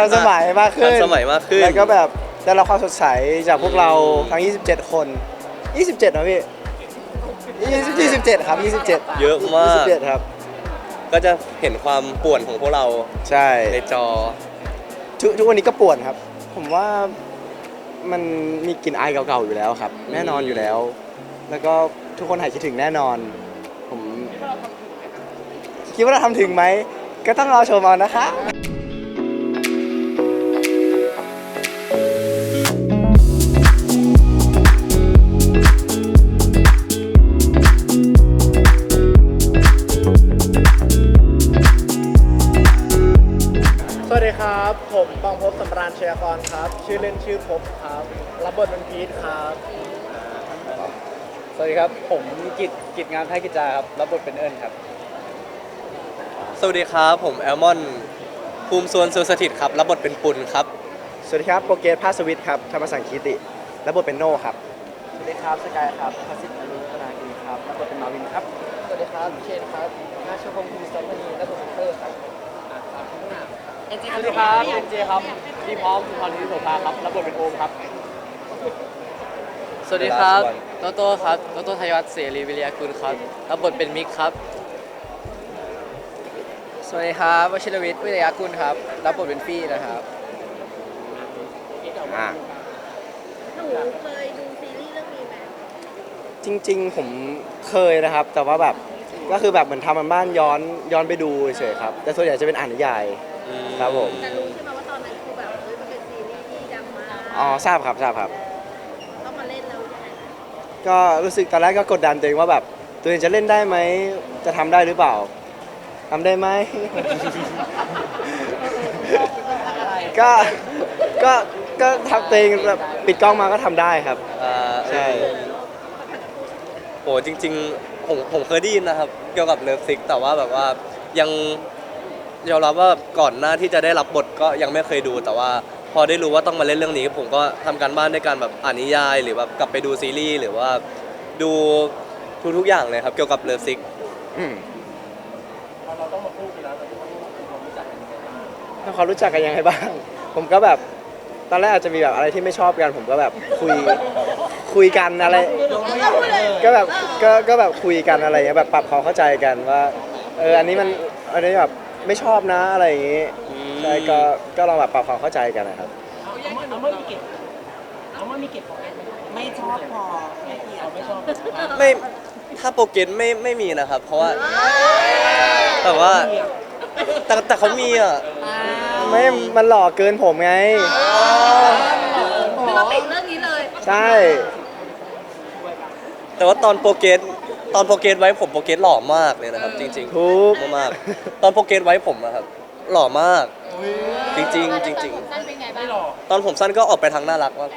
ทันสมัยมากขึ้นทันสมัยมากขึ้นแล้วก็แบบได้รับความสดใสจากพวกเราทั้ง 27 คน 27นะพี่20 27 ครับ 27 เยอะมาก27ครับ ก็จะเห็นความป่วนของพวกเราใช่ในจอทุกทุกวันนี้ก็ป่วนครับ ผมว่ามันมีกลิ่นอายเก่าๆอยู่แล้วครับ แน่นอนอยู่แล้ว แล้วก็ทุกคนหายคิดถึงแน่นอน ผมคิดว่าเราทำถึงไหมก็ต้องรอชมเอานะคะ ยากรครับ ชื่อเล่นชื่อภพบครับ รับบทเป็นพีทครับ สวัสดีครับ ผมกิจกิจงานไทยกิจจาครับ รับบทเป็นเอิญครับ สวัสดีครับ ผมแอลมอน ภูมิสวนสุสถิตครับ รับบทเป็นปุณครับ สวัสดีครับโปรเกรสภาสวิทย์ครับธรรมสังคีติและบทเป็นโน่ครับ สวัสดีครับสกายครับพัสิทธิ์อนุธนาคีครับ รับบทเป็นมาวินครับ สวัสดีครับเชนครับนาชพงศ์ภูมิสัมมณีรับบทเป็นเตอร์ครับ สวัสดีครับเอ็นเจครับพี่พร้อมพรทิโสภาครับรับบทเป็นโอมครับ สวัสดีครับโตโต้ครับโตโต้ทยวัฒน์เสรีวิริยากุลครับรับบทเป็นมิกครับ สวัสดีครับวชิรวิทย์วิริยากุลครับรับบทเป็นฟี่นะครับอ่าหนูเคยดูซีรีส์เรื่องนี้ไหมจริง ๆ ผมเคยนะครับ แต่ว่าแบบก็คือแบบเหมือนทำมันบ้านย้อนย้อนไปดูเฉยๆครับ แต่ส่วนใหญ่จะเป็นอ่านนิยาย ครับผมแต่รู้ใช่ไหมว่าตอนนั้นคือแบบเฮ้ยมันเป็นซีรีส์ที่ดังมากอ๋อทราบครับทราบครับ ต้องมาเล่นแล้วยังไงนะก็รู้สึกตอนแรกก็กดดันตัวเองว่าแบบตัวเองจะเล่นได้ไหมจะทำได้หรือเปล่าทำได้ไหม ก็ก็ก็ทำตัวเองแบบปิดกล้องมาก็ทำได้ครับอ่าใช่โอ้จริง ๆ ผมผมเคยได้ยินนะครับ เกี่ยวกับเลิฟซิกแต่ว่าแบบว่ายัง ยอมรับว่าก่อนหน้าที่จะได้รับบทก็ยังไม่เคยดู แต่ว่าพอได้รู้ว่าต้องมาเล่นเรื่องนี้ ผมก็ทำการบ้านด้วยการแบบอ่านนิยาย หรือแบบกลับไปดูซีรีส์หรือว่าดูทุกๆอย่างเลยครับเกี่ยวกับเลิฟซิกอืมแล้วเขารู้จักกันยังไงบ้าง ผมก็แบบตอนแรกอาจจะมีแบบอะไรที่ไม่ชอบกัน ผมก็แบบคุยคุยกันอะไร ก็แบบก็ก็แบบคุยกันอะไรเงี้ยแบบปรับความเข้าใจกันว่าเอออันนี้มันอันนี้แบบ ไม่ชอบนะอะไรอย่างงี้ใช่ก็ก็ลองแบบปรับความเข้าใจกันนะครับเอาเมื่อมีเก็บเอาเมื่อมีเก็บของไม่ชอบพอไม่เกี่ยวไม่ชอบไม่ถ้าโปรเกรสไม่ไม่มีนะครับ เพราะว่าแต่ว่าแต่แต่เขามีอะไม่มันหล่อเกินผมไงคือเราติดเรื่องนี้เลย ใช่ แต่ว่าตอนโปรเกรส ตอนโปรเกรสไว้ผมโปรเกรสหล่อมากเลยนะครับ จริงๆทุกมากๆตอนโปรเกรสไว้ผมนะครับ หล่อมาก จริงๆจริงสั้นเป็นไงบ้างๆตอนผมสั้นก็ออกไปทางน่ารักมาก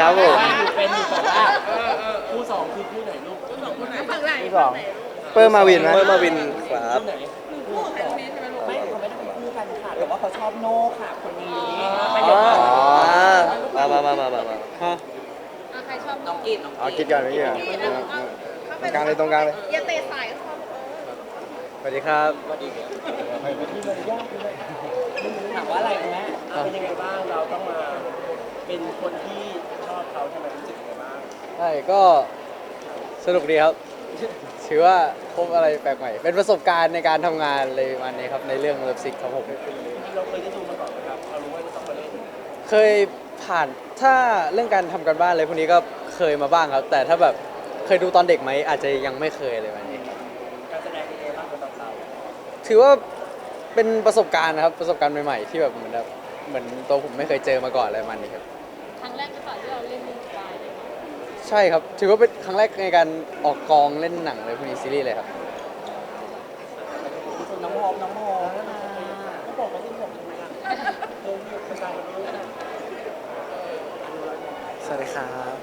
ครับผมเป็นอยู่แต่ว่าคู่สองคือคู่ไหนลูกคู่สองคู่ไหนฝั่งไหนที่สองเปิ้ลมาวินไหมเมื่อมาวินครับไหนคู่สองไม่เขาไม่ได้เป็นคู่กันค่ะแต่ว่าเขาชอบโน่ค่ะคนนี้ไม่อ๋ได้อมามามามามามาฮะอะใคร ชอบน้องกินน้องเอาคิดก่อนไม่เกี่ยวตรงกลางเลยตรงกลางเลยอย่าเตะสายก็ชอบสวัสดีครับถามว่าอะไรคุณแม่เป็นยังไงบ้างเราต้องมาเป็นคนที่ชอบเขาใช่ไหมรู้สึกยังไงบ้างใช่ก็สนุกดีครับ ถือว่าพบอะไรแปลกใหม่ เป็นประสบการณ์ในการทำงานเลยวันนี้ครับในเรื่องเลิฟซิกครับผม เราเคยได้ดูมาก่อนไหมครับเรารู้ว่าจะต้องมาเล่นเคย ผ่านถ้าเรื่องการทำการบ้านอะไรพวกนี้ก็เคยมาบ้างครับ แต่ถ้าแบบเคยดูตอนเด็กไหมอาจจะยังไม่เคยเลยวันนี้ครับการแสดงเป็นยังไงบ้างสำหรับเราถือว่าเป็นประสบการณ์นะครับประสบการณ์ใหม่ๆที่แบบเหมือนแบบเหมือนตัวผมไม่เคยเจอมาก่อนเลยมันนี้ครับ ครั้งแรกหรือเปล่าที่เราเล่นเป็นวายใช่ครับ ถือว่าเป็นครั้งแรกในการออกกองเล่นหนังเลยพวกนี้ซีรีส์เลยครับคุณน้องโฮมน้องโฮมเขาบอกว่าที่ผมทำไมล่ะเอออยู่คนไทยเยอะนะ สวัสดีครับ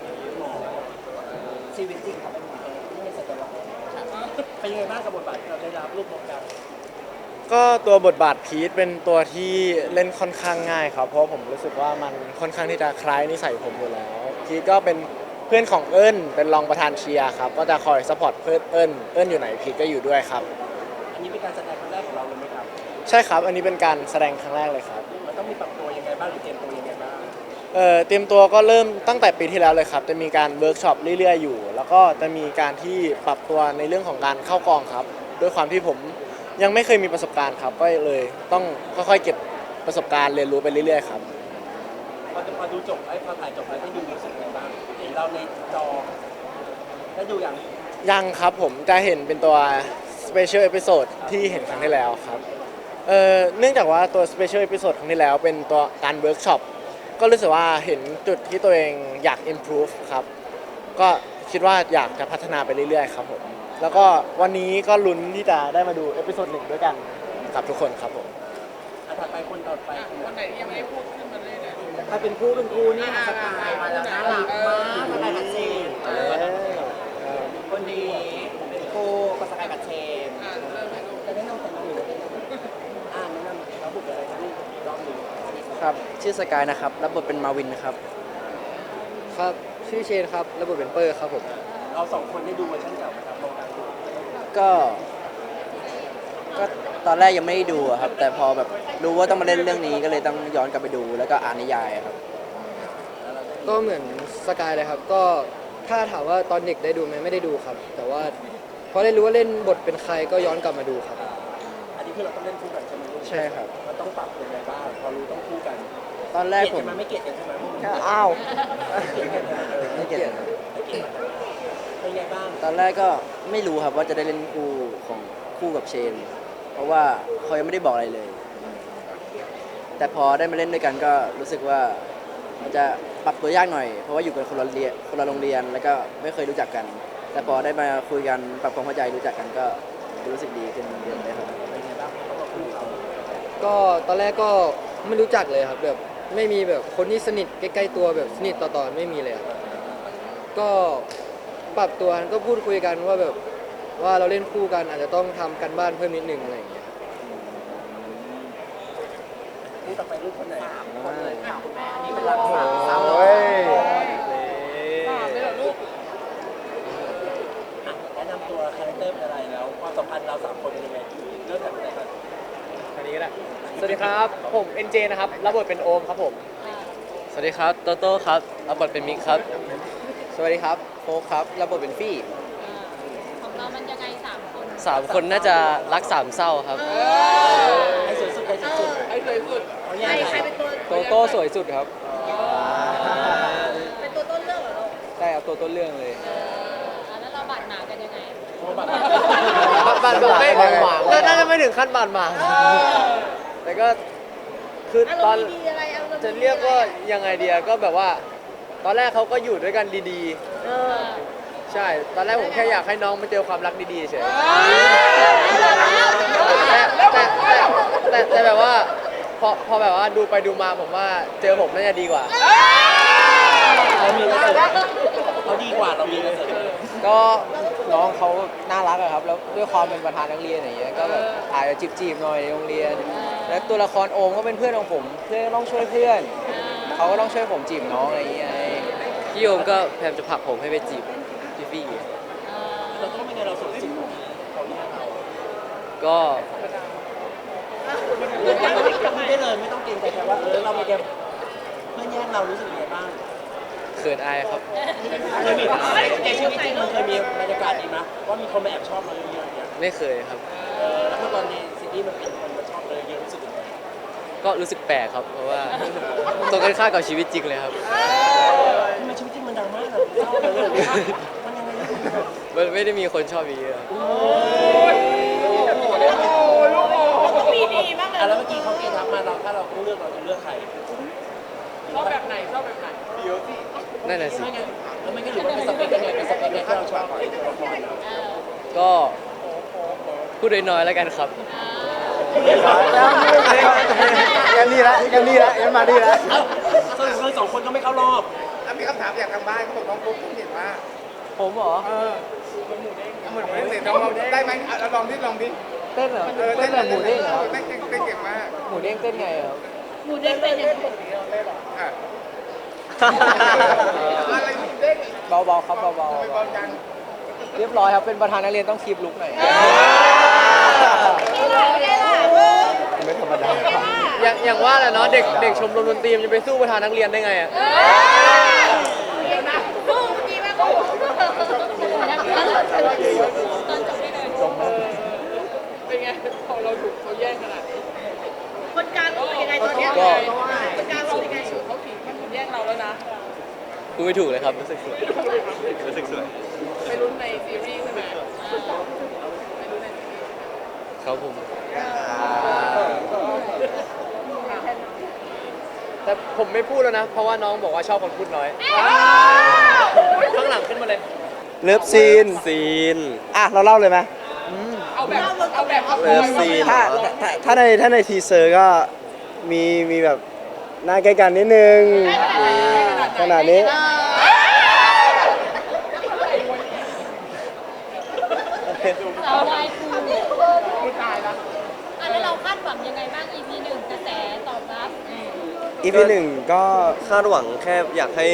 ชีวิตจริงครับเป็นหมอที่ไม่ใช่ตัวละครเป็นยังไงบ้างกับบทบาทที่เราได้รับรูปโปรแกรมก็ตัวบทบาทพีทเป็นตัวที่เล่นค่อนข้างง่ายครับ เพราะผมรู้สึกว่ามันค่อนข้างที่จะคล้ายนิสัยผมอยู่แล้ว พีทก็เป็นเพื่อนของเอิญเป็นรองประธานเชียร์ครับ ก็จะคอยซัพพอร์ตเพื่อนเอิญเอิญอยู่ไหนพีทก็อยู่ด้วยครับ อันนี้เป็นการแสดงครั้งแรกของเราเลยไหมครับ ใช่ครับ อันนี้เป็นการแสดงครั้งแรกเลยครับ มันต้องมีปรับตัวยังไงบ้างหรือเตรียมตัวยังไงบ้าง เอ่อเตรียมตัวก็เริ่มตั้งแต่ปีที่แล้วเลยครับ จะมีการเวิร์กช็อปเรื่อยๆอยู่ แล้วก็จะมีการที่ปรับตัวในเรื่องของการเข้ากองครับ ด้วยความที่ผมยังไม่เคยมีประสบการณ์ครับ ก็เลยต้องค่อยๆเก็บประสบการณ์เรียนรู้ไปเรื่อยๆครับ พอจะพอดูจบไอ้พอถ่ายจบแล้วได้ดูรู้สึกยังไงบ้างเห็นเราในจอได้ดูอย่างยังครับผมจะเห็นเป็นตัว Special Episode ที่เห็นครั้งที่แล้วครับเอ่อเนื่องจากว่าตัว Special Episode ครั้งที่แล้วเป็นตัวการเวิร์กช็อป ก็รู้สึกว่าเห็นจุดที่ตัวเองอยาก improve ครับ ก็คิดว่าอยากจะพัฒนาไปเรื่อยๆ ครับผม แล้วก็วันนี้ก็ลุ้นที่จะได้มาดูเอพิโซดหนึ่งด้วยกันกับทุกคนครับผม อะถัดไปคนต่อไปคนไหนยังไม่ได้พูดขึ้นมาเลยใครเป็นครูเป็นครูนี่สกายมาแล้วน่ารักมากสกายกับเชนคนดีเป็นครูกับสกายกับเชน จะแนะนำแต่ละหนึ่งอ่าแนะนำระบุอะไรที่รอบหนึ่ง ครับ ชื่อสกายนะครับ รับบทเป็นมาวินครับ ครับชื่อเชนครับรับบทเป็นเปอร์ครับผมเราสองคนได้ดูเวอร์ชันเก่าไหมครับลองกันดูก็ก็ตอนแรกยังไม่ได้ดูอะครับ แต่พอแบบรู้ว่าต้องมาเล่นเรื่องนี้ก็เลยต้องย้อนกลับไปดู แล้วก็อ่านนิยายอะครับ ก็เหมือนสกายเลยครับ ก็ถ้าถามว่าตอนเด็กได้ดูไหมไม่ได้ดูครับ แต่ว่าพอได้รู้ว่าเล่นบทเป็นใครก็ย้อนกลับมาดูครับ อันนี้คือเราต้องเล่นคู่กันใช่ไหมลูกใช่ครับเราต้องปรับยังไงบ้างพอรู้ต้องคู่กัน ตอนแรเกลีกยดผมกันไหมไม่เกลียดกันใช่ไหมอ้าวเกลียดกันเออไม่เก็ตไม่เกลียดกันเป็นไงบ้างตอนแรกก็ไม่รู้ครับว่าจะได้เล่นคู่ของคู่กับเชน เพราะว่าเขายังไม่ได้บอกอะไรเลย แต่พอได้มาเล่นด้วยกันก็รู้สึกว่ามันจะปรับตัวยากหน่อย เพราะว่าอยู่กันคนละเรียนคนละโรงเรียนแล้วก็ไม่เคยรู้จักกัน แต่พอได้มาคุยกันปรับความเข้าใจรู้จักกันก็รู้สึกดีขึ้นเยอะเลยครับ เป็นไงบ้างเขาบอกคู่เขาก็ตอนแรกก็ไม่รู้จักเลยครับแบบ ไม่มีแบบคนที่สนิทใกล้ๆตัวแบบสนิทต่อๆไม่มีเลยครับก็ปรับตัวก็พูดคุยกันว่าแบบว่าเราเล่นคู่กันอาจจะต้องทำกันบ้านเพิ่มนิดนึงอะไรอย่างเงี้ยคู่ต่อไปลูกคนไหนคนเลยค่ะคุณแม่อันนี้เป็นรักสามเศร้าโอ้ยอะแนะนำตัวคาแรคเตอร์เป็นอะไรแล้วความสัมพันธ์เราสามคนเป็นยังไงเริ่มจากไหนก่อนอั นนี้ก็ได้สวัสดีครับ ผม NJ นะครับ รับบทเป็นโอมครับผม สวัสดีครับโตโต้ครับรับบทเป็นมิกครับ สวัสดีครับโฟกครับรับบทเป็นฟี่ของเรามันยังไงสามคนสามคนน่าจะรักสามเศร้าครับใครสวยสุดใครสวยสุดใครใครเป็นตัวโตโต้สวยสุดครับเป็นตัวต้นเรื่องเหรอลูกได้ครับตัวต้นเรื่องเลยเออแล้วเราบาดหมางกันยังไงโอ้บัตรบาดหมางไม่น่าน่าจะไม่ถึงขั้นบาดหมางแต่ก็คืออารตอนมณ์ดีๆอะไรอารมณ์จะเรียกว่ายังไงเดียก็แบบว่า ตอนแรกเขาก็อยู่ด้วยกันดีเออๆ ใช่ ตอนแรกผมแค่อยากให้น้องมาเจอความรักดีๆเฉยแต่แต่แต่แต่แบบว่าพอพอแบบว่าดูไปดูมาผมว่าเจอผมน่าจะดีกว่าเขามีกระเสริฐเขาดีกว่าเรามีกระเสริฐก็ น้องเขาน่ารักอะครับแล้วด้วยความเป็นประธานนักเรียนอย่างเงี้ยก็แบบอาจจะจีบๆหน่อยในโรงเรียน แล้วตัวละครโอมก็เป็นเพื่อนของผม เพื่อนก็ต้องช่วยเพื่อนเขาก็ต้องช่วยผมจีบน้องอะไรอย่างเงี้ยพี่โอมก็พยายามจะผลักผมให้ไปจีบพี่ฟี่เราต้องเป็นไงเราสวยสุดของเขาเนี่ยเราก็พูดได้เลยไม่ต้องเกรงใจแต่ว่าเออเราไม่แกเพื่อนแย่งเรารู้สึกยังไงบ้าง เขินอายครับ เคยมีในชีวิตจริงมันเคยมีบรรยากาศนี้ไหมว่ามีคนมาแอบชอบเราเยอะๆอย่างเงี้ยไม่เคยครับ เออแล้วเมื่อตอนในซีรีส์มันเป็นคนมาชอบเราเยอะรู้สึกยังไงก็รู้สึกแปลกครับ เพราะว่าตรงกันข้ามกับชีวิตจริงเลยครับ ทำไมชีวิตจริงมันดังมากอะชอบเราเลยมันยังไงเนี่ยมันไม่ได้มีคนชอบเยอะมีดีมากเลยอะแล้วเมื่อกี้เขาเกทักมาเราถ้าเราต้องเลือกเราจะเลือกใคร นั่นน่ะสิไม่งั้นแล้วไม่งั้นหรือว่าเป็นสเปคยังไงเป็นสเปคยังไงที่เราชอบตัวละครเราก็พูดน้อยๆแล้วกันครับ ยังนี่ละยังนี่ละยังมาดีละเอ้าสรุปเลยสองคนก็ไม่เข้ารอบแล้วมีคำถามจากทางบ้านเขาบอกน้องปุ๊บผมเห็นว่าผมเหรอเออเหมือนหมูเด้งเหมือนหมูเด้งน้องลองได้ไหมเอาเราลองดิลองดิเต้นเหรอเออเต้นแบบหมูเด้งเหรอเต้นเก่งเต้นเก่งมาก หมูเด้งเต้นไงครับ หมูเด้งเป็นยังไงอะอะไรหมูเด้งเบาๆครับเบาทำไมเบาจังๆเรียบร้อยครับเป็นประธานนักเรียนต้องคีบลุกหน่อยไม่ได้ล่ะไม่ได้ล่ะไม่อย่างว่าแหละเนาะเด็กเด็กชมรมดนตรีมันจะไปสู้ประธานนักเรียนได้ไงอะเดี๋ยวนะสู้เมื่อกี้แม่ก็บอกเป็นไงพอเราถูกเขาแย่งขนาดนี้คน กลางรู้สึกยังไงตอนเนี้ยก็คนกลางรู้สึกยังไงเขาถีบมันแย่งเราแล้วนะพูดไม่ถูกเลยครับรู้สึกสวยรู้สึกสวยไปลุ้นในซีรีส์ใช่ไหมไปลุ้นในซีรีส์ครับผมแต่ผมไม่พูดแล้วนะ เพราะว่าน้องบอกว่าชอบคนพูดน้อยข้างหลังขึ้นมาเลย เลิฟซีน ซีน อะ เราเล่าเลยไหม เอาแบบเอาแบบเอาเลิฟซีน ถ้าถ้าถ้าในถ้าในทีเซอร์ก็มีมีแบบหน้าใกล้กันนิดนึง ขนาดนี้สาววายคูอะแล้วเราคาดหวังยังไงบ้าง EP หนึ่งกระแสตอบรับ อีพีหนึ่งก็คาดหวังแค่อยากให้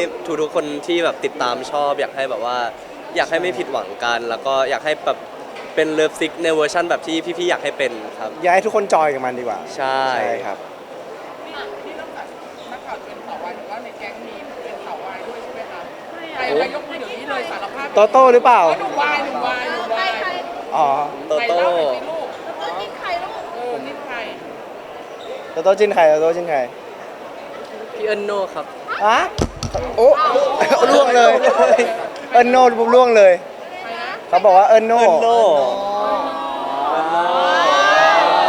ทุกๆคนที่แบบติดตามชอบ อยากให้แบบว่า อยากให้ไม่ผิดหวังกัน แล้วก็อยากให้แบบ เป็นเลิฟซิกในเวอร์ชันแบบที่พี่ๆอยากให้เป็นครับ อยากให้ทุกคนจอยกับมันดีกว่าใช่ใช่ครับที่นอกจากนักข่าวเป็นข่าววายว่าในแก๊งมีเป็นข่าววายด้วยใช่ไหมคะใครใครยกมือเดี๋ยวนี้เลยสารภาพโตโต้หรือเปล่าหนุ่มวายหนุ่มวายหนุ่มวายอ๋อ โตโต้ใครเล่าหน่อยสิลูกต้นกินไข่ลูกเออนี่ใครโตโต้จินใครโตโต้จินใครพี่เอิญโนครับฮะโอ้ ล่วงเลย เอินโน่ปุ๊บล่วงเลยใครนะ เขาบอกว่าเอินโน่เอินโน่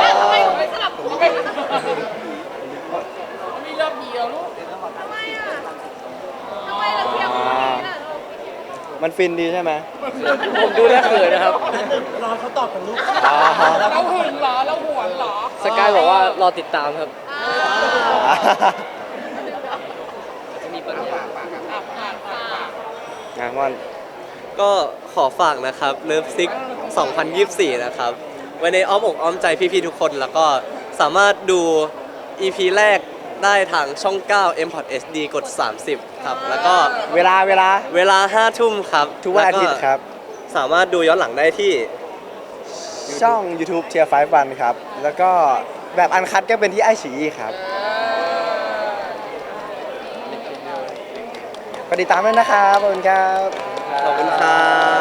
แล้วทำไมถึงไม่สลับคู่กันมีเริ่มเดียวลูกทำไมอะทำไมเราเทียบคู่นี้ล่ะลูกมันฟินดีใช่ไหมผมดูแล้วเขินนะครับ รอเขาตอบกันลูกอ๋อ เราหึงเหรอเราหวงเหรอสกายบอกว่ารอติดตามครับจะมีปัญหา อะผ่านผ่านผ่านงานวัน ก็ขอฝากนะครับเลิฟซิก2024 นะครับ ไว้ในอ้อมอกอ้อมใจพี่ๆทุกคนแล้วก็สามารถดู EP แรกได้ทางช่อง 9 m p o r t SD กด 30 ครับ แล้วก็เวลาเวลา เวลา 5 ทุ่มครับทุกวันอาทิตย์ครับแล้วก็สามารถดูย้อนหลังได้ที่ ช่อง YouTube เชียร์ไฟวันครับ แล้วก็แบบอันคัดก็เป็นที่ไอฉีครับ ก็ติดตามด้วยนะครับขอบคุณครับ ขอบคุณครับ